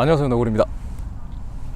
안녕하세요 너구리입니다.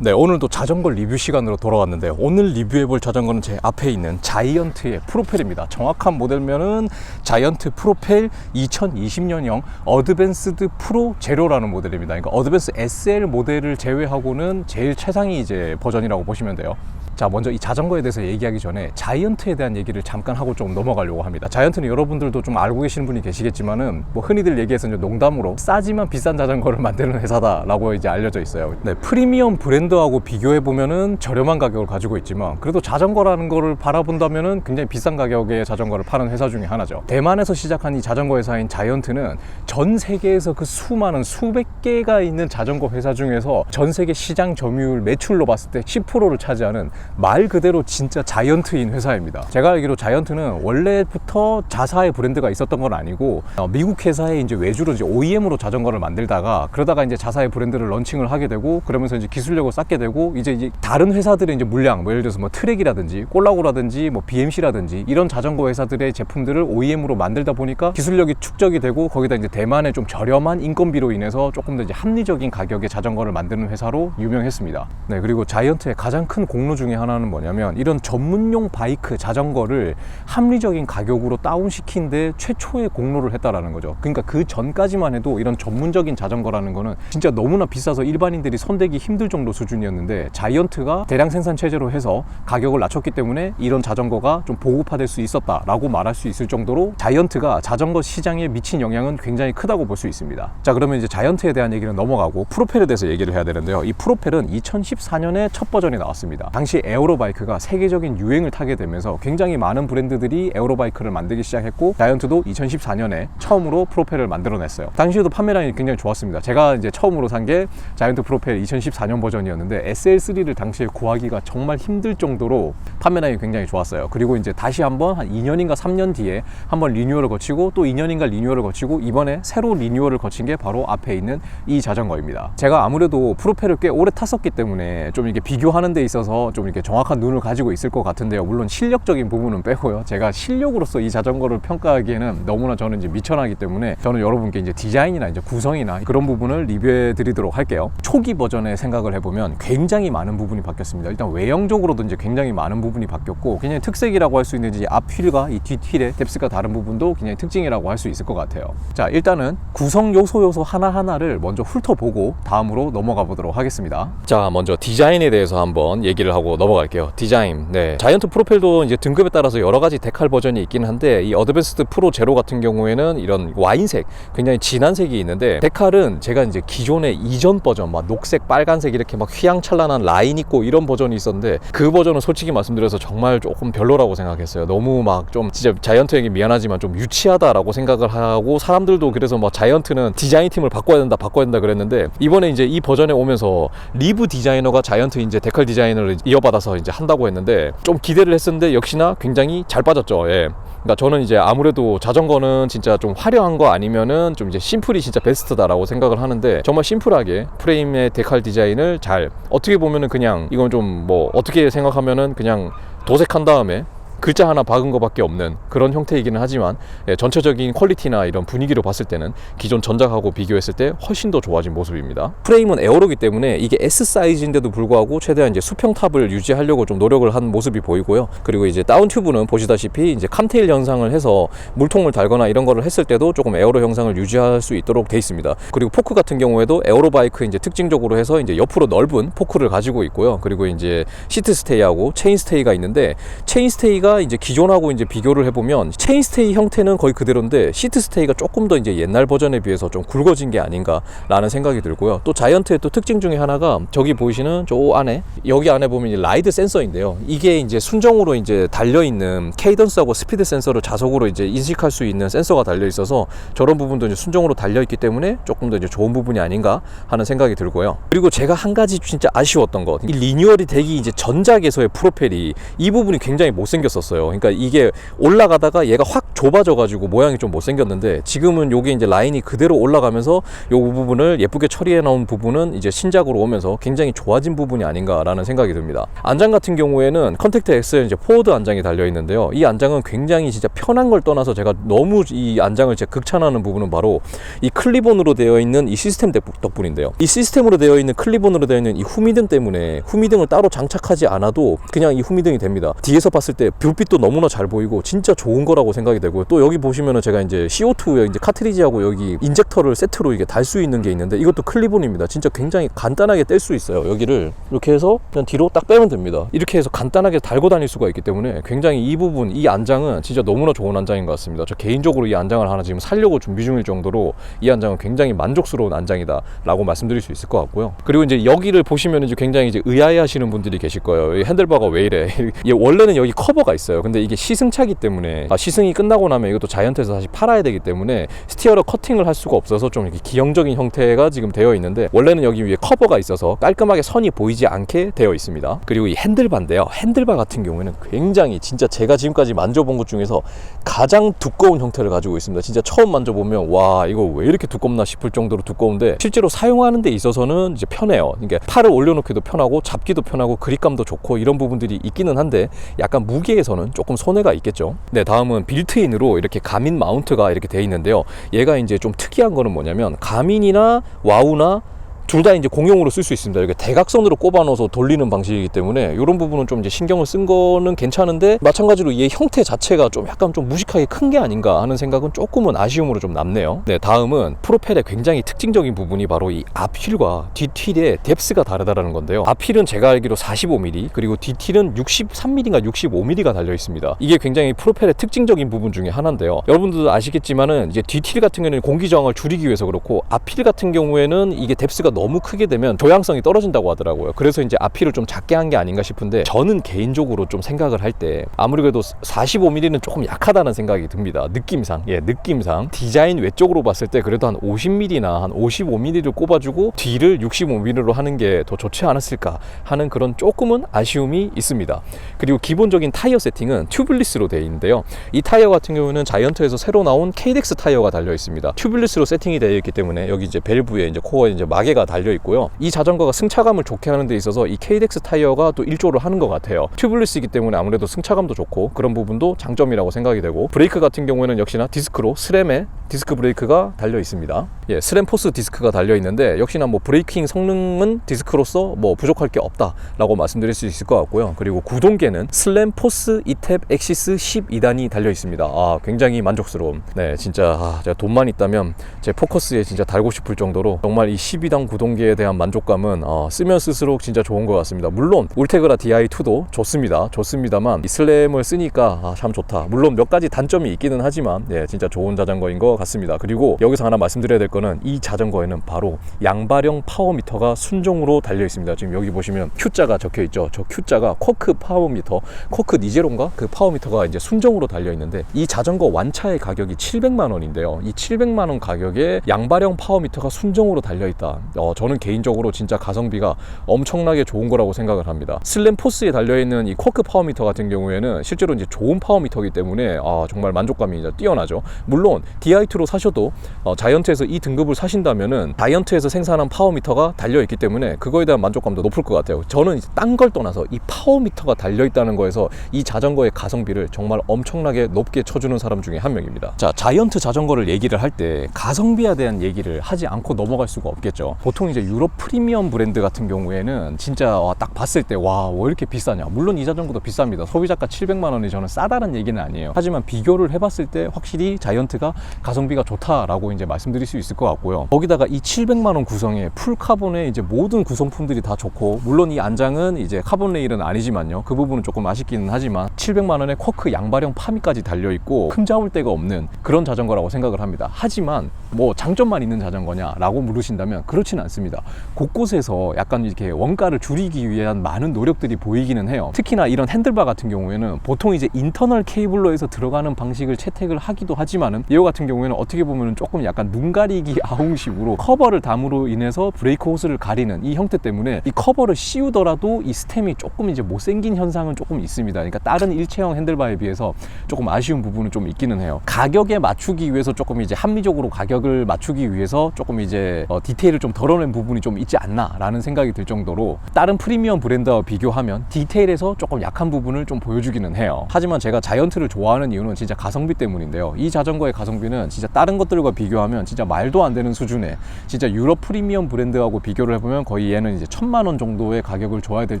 네 오늘도 자전거 리뷰 시간으로 돌아왔는데요. 오늘 리뷰해 볼 자전거는 제 앞에 있는 자이언트의 프로펠입니다. 정확한 모델명은 자이언트 프로펠 2020년형 어드밴스드 프로 제로라는 모델입니다. 그러니까 어드밴스 SL 모델을 제외하고는 제일 최상위 이제 버전이라고 보시면 돼요 자 먼저 이 자전거에 대해서 얘기하기 전에 자이언트에 대한 얘기를 잠깐 하고 좀 넘어가려고 합니다. 자이언트는 여러분들도 좀 알고 계시는 분이 계시겠지만은 뭐 흔히들 얘기해서 이제 농담으로 싸지만 비싼 자전거를 만드는 회사다 라고 이제 알려져 있어요. 네 프리미엄 브랜드하고 비교해 보면은 저렴한 가격을 가지고 있지만 그래도 자전거라는 거를 바라본다면은 굉장히 비싼 가격의 자전거를 파는 회사 중에 하나죠. 대만에서 시작한 이 자전거 회사인 자이언트는 전 세계에서 그 수많은 수백 개가 있는 자전거 회사 중에서 전 세계 시장 점유율 매출로 봤을 때 10%를 차지하는 말 그대로 진짜 자이언트인 회사입니다. 제가 알기로 자이언트는 원래부터 자사의 브랜드가 있었던 건 아니고 어, 미국 회사의 이제 외주로 이제 OEM으로 자전거를 만들다가 그러다가 이제 자사의 브랜드를 런칭을 하게 되고 그러면서 이제 기술력을 쌓게 되고 이제, 이제 다른 회사들의 이제 물량 뭐 예를 들어서 뭐 트랙이라든지 꼴라고라든지 뭐 BMC라든지 이런 자전거 회사들의 제품들을 OEM으로 만들다 보니까 기술력이 축적이 되고 거기다 이제 대만의 좀 저렴한 인건비로 인해서 조금 더 이제 합리적인 가격의 자전거를 만드는 회사로 유명했습니다. 네 그리고 자이언트의 가장 큰 공로 중에 하나는 뭐냐면 이런 전문용 바이크 자전거를 합리적인 가격으로 다운시킨 데 최초의 공로를 했다라는 거죠. 그러니까 그 전까지만 해도 이런 전문적인 자전거라는 거는 진짜 너무나 비싸서 일반인들이 손대기 힘들 정도 수준이었는데 자이언트가 대량 생산 체제로 해서 가격을 낮췄기 때문에 이런 자전거가 좀 보급화될 수 있었다라고 말할 수 있을 정도로 자이언트가 자전거 시장에 미친 영향은 굉장히 크다고 볼 수 있습니다. 자 그러면 이제 자이언트에 대한 얘기는 넘어가고 프로펠에 대해서 얘기를 해야 되는데요. 이 프로펠은 2014년에 첫 버전이 나왔습니다. 당시 에어로바이크가 세계적인 유행을 타게 되면서 굉장히 많은 브랜드들이 에어로바이크를 만들기 시작했고 자이언트도 2014년에 처음으로 프로펠을 만들어냈어요. 당시에도 판매량이 굉장히 좋았습니다. 제가 이제 처음으로 산 게 자이언트 프로펠 2014년 버전이었는데 SL3를 당시에 구하기가 정말 힘들 정도로 판매량이 굉장히 좋았어요. 그리고 이제 다시 한번 한 2년인가 3년 뒤에 한번 리뉴얼을 거치고 또 2년인가 리뉴얼을 거치고 이번에 새로 리뉴얼을 거친 게 바로 앞에 있는 이 자전거입니다. 제가 아무래도 프로펠을 꽤 오래 탔었기 때문에 좀 이렇게 비교하는 데 있어서 좀 이렇게 정확한 눈을 가지고 있을 것 같은데요. 물론 실력적인 부분은 빼고요. 제가 실력으로서 이 자전거를 평가하기에는 너무나 저는 이제 미천하기 때문에 저는 여러분께 이제 디자인이나 이제 구성이나 그런 부분을 리뷰해 드리도록 할게요. 초기 버전의 생각을 해보면 굉장히 많은 부분이 바뀌었습니다. 일단 외형적으로도 이제 굉장히 많은 부분이 바뀌었고 굉장히 특색이라고 할 수 있는 이제 앞 휠과 이 뒷 휠의 뎁스가 다른 부분도 굉장히 특징이라고 할 수 있을 것 같아요. 자 일단은 구성 요소 요소 하나 하나를 먼저 훑어보고 다음으로 넘어가 보도록 하겠습니다. 자 먼저 디자인에 대해서 한번 얘기를 하고 넘어갈게요. 디자인. 네. 자이언트 프로펠도 이제 등급에 따라서 여러 가지 데칼 버전이 있긴 한데 이 어드밴스드 프로 제로 같은 경우에는 이런 와인색, 굉장히 진한 색이 있는데 데칼은 제가 이제 기존의 이전 버전 막 녹색, 빨간색 이렇게 막 휘황찬란한 라인 있고 이런 버전이 있었는데 그 버전은 솔직히 말씀드려서 정말 조금 별로라고 생각했어요. 너무 막 좀 진짜 자이언트에게 미안하지만 좀 유치하다라고 생각을 하고 사람들도 그래서 막 자이언트는 디자인 팀을 바꿔야 된다, 바꿔야 된다 그랬는데 이번에 이제 이 버전에 오면서 리브 디자이너가 자이언트 이제 데칼 디자인을 이어받 아서 이제 한다고 했는데 좀 기대를 했었는데 역시나 굉장히 잘 빠졌죠. 예. 그러니까 저는 이제 아무래도 자전거는 진짜 좀 화려한 거 아니면은 좀 이제 심플이 진짜 베스트다라고 생각을 하는데 정말 심플하게 프레임의 데칼 디자인을 잘 어떻게 보면은 그냥 이건 좀 뭐 어떻게 생각하면은 그냥 도색한 다음에 글자 하나 박은 것밖에 없는 그런 형태이기는 하지만 예, 전체적인 퀄리티나 이런 분위기로 봤을 때는 기존 전작하고 비교했을 때 훨씬 더 좋아진 모습입니다. 프레임은 에어로기 때문에 이게 S 사이즈인데도 불구하고 최대한 이제 수평 탑을 유지하려고 좀 노력을 한 모습이 보이고요. 그리고 이제 다운 튜브는 보시다시피 이제 캄테일 현상을 해서 물통을 달거나 이런 거를 했을 때도 조금 에어로 형상을 유지할 수 있도록 돼 있습니다. 그리고 포크 같은 경우에도 에어로 바이크 이제 특징적으로 해서 이제 옆으로 넓은 포크를 가지고 있고요. 그리고 이제 시트 스테이하고 체인 스테이가 있는데 체인 스테이가 이제 기존하고 이제 비교를 해보면 체인 스테이 형태는 거의 그대로인데 시트 스테이가 조금 더 이제 옛날 버전에 비해서 좀 굵어진 게 아닌가라는 생각이 들고요. 또 자이언트의 또 특징 중에 하나가 저기 보이시는 저 안에 여기 안에 보면 라이드 센서인데요. 이게 이제 순정으로 이제 달려 있는 케이던스하고 스피드 센서를 자석으로 이제 인식할 수 있는 센서가 달려 있어서 저런 부분도 이제 순정으로 달려 있기 때문에 조금 더 이제 좋은 부분이 아닌가 하는 생각이 들고요. 그리고 제가 한 가지 진짜 아쉬웠던 것, 이 리뉴얼이 되기 이제 전작에서의 프로펠이 이 부분이 굉장히 못생겼어요. 있었어요. 그러니까 이게 올라가다가 얘가 확 좁아져가지고 모양이 좀 못생겼는데 지금은 요게 이제 라인이 그대로 올라가면서 요 부분을 예쁘게 처리해 놓은 부분은 이제 신작으로 오면서 굉장히 좋아진 부분이 아닌가라는 생각이 듭니다. 안장 같은 경우에는 컨택트 X에 이제 포워드 안장이 달려 있는데요. 이 안장은 굉장히 진짜 편한 걸 떠나서 제가 너무 이 안장을 제가 극찬하는 부분은 바로 이 클리본으로 되어 있는 이 시스템 덕- 덕분인데요. 이 시스템으로 되어 있는 클리본으로 되어 있는 이 후미등 때문에 후미등을 따로 장착하지 않아도 그냥 이 후미등이 됩니다. 뒤에서 봤을 때 불빛도 너무나 잘 보이고 진짜 좋은 거라고 생각이 되고요. 또 여기 보시면은 제가 이제 CO2에 이제 카트리지하고 여기 인젝터를 세트로 이게 달 수 있는 게 있는데 이것도 클리본입니다. 진짜 굉장히 간단하게 뗄 수 있어요. 여기를 이렇게 해서 그냥 뒤로 딱 빼면 됩니다. 이렇게 해서 간단하게 달고 다닐 수가 있기 때문에 굉장히 이 부분 이 안장은 진짜 너무나 좋은 안장인 것 같습니다. 저 개인적으로 이 안장을 하나 지금 살려고 준비 중일 정도로 이 안장은 굉장히 만족스러운 안장이다라고 말씀드릴 수 있을 것 같고요. 그리고 이제 여기를 보시면 이제 굉장히 이제 의아해하시는 분들이 계실 거예요. 이 핸들바가 왜 이래? 얘 원래는 여기 커버가 있어요. 근데 이게 시승차기 때문에 아, 시승이 끝나고 나면 이것도 자이언트에서 다시 팔아야 되기 때문에 스티어러 커팅을 할 수가 없어서 좀 이렇게 기형적인 형태가 지금 되어 있는데 원래는 여기 위에 커버가 있어서 깔끔하게 선이 보이지 않게 되어 있습니다. 그리고 이 핸들바인데요. 핸들바 같은 경우에는 굉장히 진짜 제가 지금까지 만져본 것 중에서 가장 두꺼운 형태를 가지고 있습니다. 진짜 처음 만져보면 와 이거 왜 이렇게 두껍나 싶을 정도로 두꺼운데 실제로 사용하는 데 있어서는 이제 편해요. 이게 팔을 올려놓기도 편하고 잡기도 편하고 그립감도 좋고 이런 부분들이 있기는 한데 약간 무게 에서는 조금 손해가 있겠죠. 네 다음은 빌트인으로 이렇게 가민 마운트가 이렇게 돼 있는데요. 얘가 이제 좀 특이한 거는 뭐냐면 가민이나 와우나 둘 다 이제 공용으로 쓸 수 있습니다. 이렇게 대각선으로 꼽아 넣어서 돌리는 방식이기 때문에 이런 부분은 좀 이제 신경을 쓴 거는 괜찮은데 마찬가지로 얘 형태 자체가 좀 약간 좀 무식하게 큰 게 아닌가 하는 생각은 조금은 아쉬움으로 좀 남네요. 네, 다음은 프로펠의 굉장히 특징적인 부분이 바로 이 앞휠과 뒷휠의 뎁스가 다르다라는 건데요. 앞휠은 제가 알기로 45mm 그리고 뒷휠은 63mm인가 65mm가 달려 있습니다. 이게 굉장히 프로펠의 특징적인 부분 중에 하나인데요. 여러분들도 아시겠지만은 이제 뒷휠 같은 경우는 공기 저항을 줄이기 위해서 그렇고 앞휠 같은 경우에는 이게 뎁스가 너무 크게 되면 조향성이 떨어진다고 하더라고요. 그래서 이제 앞휠을 좀 작게 한 게 아닌가 싶은데 저는 개인적으로 좀 생각을 할 때 아무리 그래도 45mm는 조금 약하다는 생각이 듭니다. 느낌상, 예, 느낌상 디자인 외적으로 봤을 때 그래도 한 50mm나 한 55mm를 꼽아주고 뒤를 65mm로 하는 게 더 좋지 않았을까 하는 그런 조금은 아쉬움이 있습니다. 그리고 기본적인 타이어 세팅은 튜블리스로 되어 있는데요. 이 타이어 같은 경우는 자이언트에서 새로 나온 KDX 타이어가 달려 있습니다. 튜블리스로 세팅이 되어 있기 때문에 여기 이제 밸브에 이제 코어에 이제 마개가 달려 있고요. 이 자전거가 승차감을 좋게 하는 데 있어서 이 KDX 타이어가 또 일조를 하는 것 같아요. 튜블리스이기 때문에 아무래도 승차감도 좋고 그런 부분도 장점이라고 생각이 되고 브레이크 같은 경우에는 역시나 디스크로 스램에 디스크 브레이크가 달려 있습니다. 예, 스램 포스 디스크가 달려 있는데 역시나 뭐 브레이킹 성능은 디스크로서 뭐 부족할 게 없다라고 말씀드릴 수 있을 것 같고요. 그리고 구동계는 슬램 포스 이탭 엑시스 12단이 달려 있습니다. 아, 굉장히 만족스러움. 네, 진짜 아, 제가 돈만 있다면 제 포커스에 진짜 달고 싶을 정도로 정말 이 12단 구동 계에 대한 만족감은 어, 쓰면 쓸수록 진짜 좋은 것 같습니다. 물론 울테그라 DI2도 좋습니다. 좋습니다만 이 슬램을 쓰니까 아, 참 좋다. 물론 몇 가지 단점이 있기는 하지만 예, 진짜 좋은 자전거인 것 같습니다. 그리고 여기서 하나 말씀드려야 될 거는 이 자전거에는 바로 양발형 파워미터가 순정으로 달려 있습니다. 지금 여기 보시면 Q자가 적혀 있죠. 저 Q자가 쿼크 파워미터, 쿼크 니제론가 그 파워미터가 이제 순정으로 달려 있는데 이 자전거 완차의 가격이 700만 원인데요. 이 700만 원 가격에 양발형 파워미터가 순정으로 달려 있다. 어, 저는 개인적으로 진짜 가성비가 엄청나게 좋은 거라고 생각을 합니다. 슬램 포스에 달려 있는 이 쿼크 파워미터 같은 경우에는 실제로 이제 좋은 파워미터이기 때문에 아, 정말 만족감이 이제 뛰어나죠. 물론 DI2로 사셔도 어, 자이언트에서 이 등급을 사신다면은 자이언트에서 생산한 파워미터가 달려 있기 때문에 그거에 대한 만족감도 높을 것 같아요. 저는 딴 걸 떠나서 이 파워미터가 달려 있다는 거에서 이 자전거의 가성비를 정말 엄청나게 높게 쳐주는 사람 중에 한 명입니다. 자, 자이언트 자전거를 얘기를 할 때 가성비에 대한 얘기를 하지 않고 넘어갈 수가 없겠죠. 보통 이제 유럽 프리미엄 브랜드 같은 경우에는 진짜 와, 딱 봤을 때 와, 왜 이렇게 비싸냐. 물론 이 자전거도 비쌉니다. 소비자가 700만 원이 저는 싸다는 얘기는 아니에요. 하지만 비교를 해봤을 때 확실히 자이언트가 가성비가 좋다라고 이제 말씀드릴 수 있을 것 같고요. 거기다가 이 700만 원 구성에 풀 카본의 이제 모든 구성품들이 다 좋고 물론 이 안장은 이제 카본 레일은 아니지만요. 그 부분은 조금 아쉽기는 하지만 700만 원에 쿼크 양발형 파미까지 달려 있고 흠잡을 데가 없는 그런 자전거라고 생각을 합니다. 하지만 뭐 장점만 있는 자전거냐라고 물으신다면 그렇지는 그렇진 않습니다. 곳곳에서 약간 이렇게 원가를 줄이기 위한 많은 노력들이 보이기는 해요. 특히나 이런 핸들바 같은 경우에는 보통 이제 인터널 케이블로 해서 들어가는 방식을 채택을 하기도 하지만은 이거 같은 경우에는 어떻게 보면 조금 약간 눈 가리기 아웅식으로 커버를 담으로 인해서 브레이크 호스를 가리는 이 형태 때문에 이 커버를 씌우더라도 이 스템이 조금 이제 못생긴 현상은 조금 있습니다. 그러니까 다른 일체형 핸들바에 비해서 조금 아쉬운 부분은 좀 있기는 해요. 가격에 맞추기 위해서 조금 이제 합리적으로 가격을 맞추기 위해서 조금 이제 어, 디테일을 좀덜 어낸 부분이 좀 있지 않나라는 생각이 들 정도로 다른 프리미엄 브랜드와 비교하면 디테일에서 조금 약한 부분을 좀 보여주기는 해요. 하지만 제가 자이언트를 좋아하는 이유는 진짜 가성비 때문인데요. 이 자전거의 가성비는 진짜 다른 것들과 비교하면 진짜 말도 안 되는 수준의 진짜 유럽 프리미엄 브랜드하고 비교를 해보면 거의 얘는 이제 천만 원 정도의 가격을 줘야 될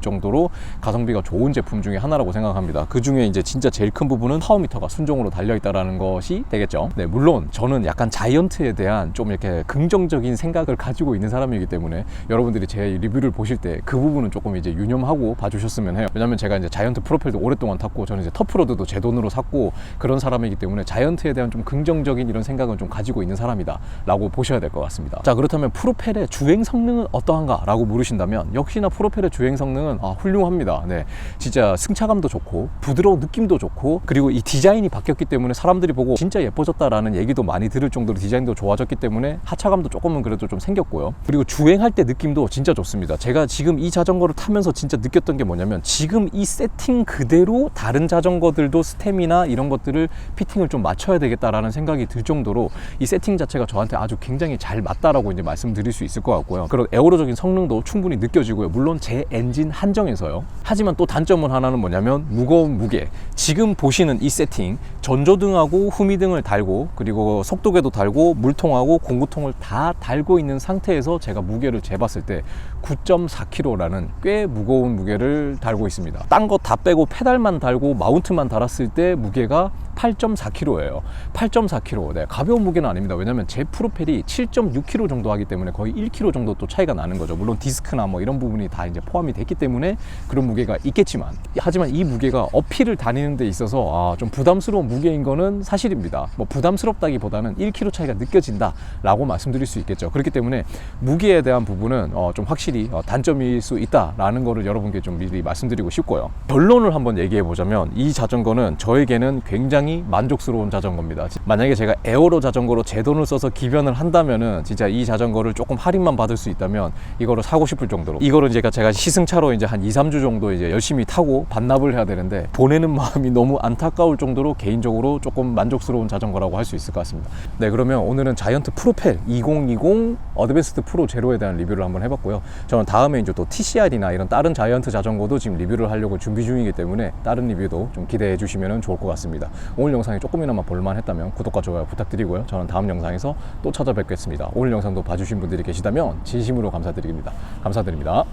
정도로 가성비가 좋은 제품 중에 하나라고 생각합니다. 그 중에 이제 진짜 제일 큰 부분은 파워미터가 순정으로 달려 있다라는 것이 되겠죠. 네, 물론 저는 약간 자이언트에 대한 좀 이렇게 긍정적인 생각을 가지고 있는 사람 이기 때문에 여러분들이 제 리뷰를 보실 때 그 부분은 조금 이제 유념하고 봐주셨으면 해요. 왜냐면 제가 이제 자이언트 프로펠도 오랫동안 탔고 저는 이제 터프로드도 제 돈으로 샀고 그런 사람이기 때문에 자이언트에 대한 좀 긍정적인 이런 생각은 좀 가지고 있는 사람이다 라고 보셔야 될 것 같습니다. 자 그렇다면 프로펠의 주행 성능은 어떠한가 라고 물으신다면 역시나 프로펠의 주행 성능은 아, 훌륭합니다. 네, 진짜 승차감도 좋고 부드러운 느낌도 좋고 그리고 이 디자인이 바뀌었기 때문에 사람들이 보고 진짜 예뻐졌다라는 얘기도 많이 들을 정도로 디자인도 좋아졌기 때문에 하차감도 조금은 그래도 좀 생겼고요. 그리고 주행할 때 느낌도 진짜 좋습니다. 제가 지금 이 자전거를 타면서 진짜 느꼈던 게 뭐냐면 지금 이 세팅 그대로 다른 자전거들도 스템이나 이런 것들을 피팅을 좀 맞춰야 되겠다라는 생각이 들 정도로 이 세팅 자체가 저한테 아주 굉장히 잘 맞다라고 이제 말씀드릴 수 있을 것 같고요. 그런 에어로적인 성능도 충분히 느껴지고요. 물론 제 엔진 한정에서요. 하지만 또 단점은 하나는 뭐냐면 무거운 무게. 지금 보시는 이 세팅 전조등하고 후미등을 달고 그리고 속도계도 달고 물통하고 공구통을 다 달고 있는 상태에서 제가 무게를 재봤을 때 9.4kg라는 꽤 무거운 무게를 달고 있습니다. 딴 거 다 빼고 페달만 달고 마운트만 달았을 때 무게가 8.4kg예요. 8.4kg. 네, 가벼운 무게는 아닙니다. 왜냐면 제 프로펠이 7.6kg 정도 하기 때문에 거의 1kg 정도 또 차이가 나는 거죠. 물론 디스크나 뭐 이런 부분이 다 이제 포함이 됐기 때문에 그런 무게가 있겠지만 하지만 이 무게가 어필을 다니는 데 있어서 아, 좀 부담스러운 무게인 거는 사실입니다. 뭐 부담스럽다기보다는 1kg 차이가 느껴진다라고 말씀드릴 수 있겠죠. 그렇기 때문에 무게에 대한 부분은 어, 좀 확실히 어, 단점일 수 있다라는 거를 여러분께 좀 미리 말씀드리고 싶고요. 결론을 한번 얘기해 보자면 이 자전거는 저에게는 굉장히 만족스러운 자전거입니다. 만약에 제가 에어로 자전거로 제 돈을 써서 기변을 한다면은 진짜 이 자전거를 조금 할인만 받을 수 있다면 이거를 사고 싶을 정도로 이거를 제가 제가 시승차로 이제 한 2, 3주 정도 이제 열심히 타고 반납을 해야 되는데 보내는 마음이 너무 안타까울 정도로 개인적으로 조금 만족스러운 자전거라고 할 수 있을 것 같습니다. 네, 그러면 오늘은 자이언트 프로펠 2020 어드밴스드 프로 제로에 대한 리뷰를 한번 해봤고요. 저는 다음에 이제 또 TCR이나 이런 다른 자이언트 자전거도 지금 리뷰를 하려고 준비 중이기 때문에 다른 리뷰도 좀 기대해 주시면 좋을 것 같습니다. 오늘 영상이 조금이나마 볼만했다면 구독과 좋아요 부탁드리고요. 저는 다음 영상에서 또 찾아뵙겠습니다. 오늘 영상도 봐주신 분들이 계시다면 진심으로 감사드립니다. 감사드립니다.